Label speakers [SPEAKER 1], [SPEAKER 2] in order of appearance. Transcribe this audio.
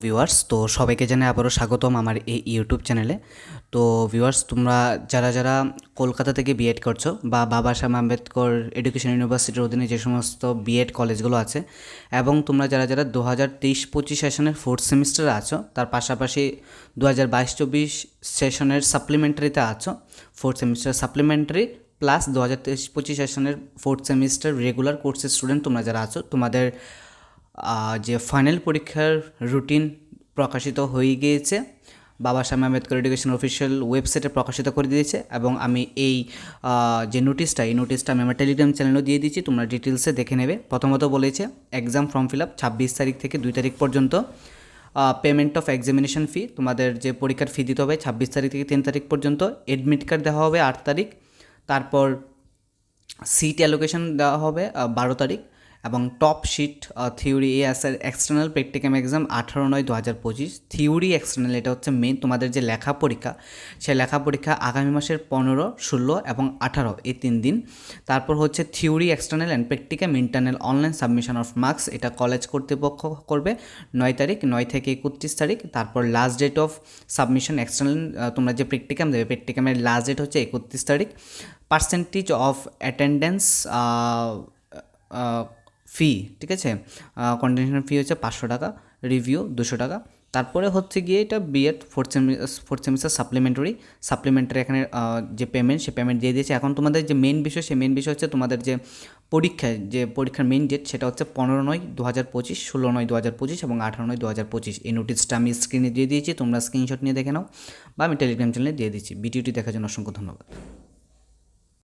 [SPEAKER 1] Viewers তো সবাইকে জানাই আবারও স্বাগতম আমার এই ইউটিউব চ্যানেলে তো ভিউয়ার্স তোমরা যারা যারা কলকাতা থেকে বিএড করছ বা বাবা সাহেব আম্বেদকর এডুকেশন ইউনিভার্সিটির অধীনে যে সমস্ত বিএড কলেজগুলো আছে এবং তোমরা যারা যারা দু হাজার তেইশ পঁচিশ সেশনের ফোর্থ সেমিস্টারে আছো, তার পাশাপাশি দু হাজার বাইশ চব্বিশ সেশনের সাপ্লিমেন্টারিতে আছো ফোর্থ সেমিস্টার সাপ্লিমেন্টারি প্লাস দু হাজার তেইশ পঁচিশ সেশনের ফোর্থ সেমিস্টার রেগুলার কোর্সের স্টুডেন্ট তোমরা যারা আছো, তোমাদের যে ফাইনাল পরীক্ষার রুটিন প্রকাশিত হয়ে গিয়েছে, বাবা সাহেব আম্বেদকর এডুকেশন অফিসিয়াল ওয়েবসাইটে প্রকাশিত করে দিয়েছে এবং আমি এই যে নোটিশটা এই নোটিশটা আমি আমার টেলিগ্রাম চ্যানেলেও দিয়ে দিয়েছি, তোমরা ডিটেলসে দেখে নেবে। প্রথমত বলেছে এক্সাম ফর্ম ফিল আপ ছাব্বিশ তারিখ থেকে দুই তারিখ পর্যন্ত পেমেন্ট অফ এক্সামিনেশন ফি তোমাদের যে পরীক্ষার ফি দিতে হবে ছাব্বিশ তারিখ থেকে তিন তারিখ পর্যন্ত এডমিট কার্ড দেওয়া হবে আট তারিখ, তারপর সিট অ্যালোকেশন দেওয়া হবে বারো তারিখ এবং টপ শিট থিওরি এ এস এক্সটার্নাল প্র্যাকটিক্যাম এক্সাম আঠারো নয় দু হাজার পঁচিশ। থিওরি এক্সটার্নাল এটা হচ্ছে মেন তোমাদের যে লেখা পরীক্ষা সেই লেখা পরীক্ষা আগামী মাসের পনেরো, ষোলো এবং আঠারো, এই তিন দিন। তারপর হচ্ছে theory external and practicum internal online submission of marks এটা কলেজ কর্তৃপক্ষ করবে নয় তারিখ, নয় থেকে একত্রিশ তারিখ। তারপর last date of submission external তোমরা যে প্র্যাকটিক্যাম দেবে প্র্যাকটিক্যামের লাস্ট ডেট হচ্ছে একত্রিশ তারিখ। পার্সেন্টেজ অফ অ্যাটেন্ডেন্স ফি ঠিক আছে? কন্ডিশন ফি হচ্ছে পাঁচশো টাকা রিভিউ দুশো টাকা। তারপরে হচ্ছে গিয়ে এটা BEd fourth semi fourth semester supplementary supplementary এখানে যে পেমেন্ট সে পেমেন্ট দিয়ে দিয়েছে। এখন তোমাদের যে মেন বিষয়, সে মেন বিষয় হচ্ছে তোমাদের যে পরীক্ষায়, যে পরীক্ষার মেন ডেট সেটা হচ্ছে পনেরো নয় দু হাজার পঁচিশ, ষোলো নয় দু হাজার পঁচিশ এবং আঠারো নয় দু হাজার পঁচিশ। এই নোটিশটা আমি স্ক্রিনে দিয়ে দিয়েছি, তোমরা স্ক্রিনশট নিয়ে দেখে নাও বা আমি টেলিগ্রাম চ্যানেলে দিয়ে দিচ্ছি। ভিডিওটি দেখার জন্য অসংখ্য ধন্যবাদ।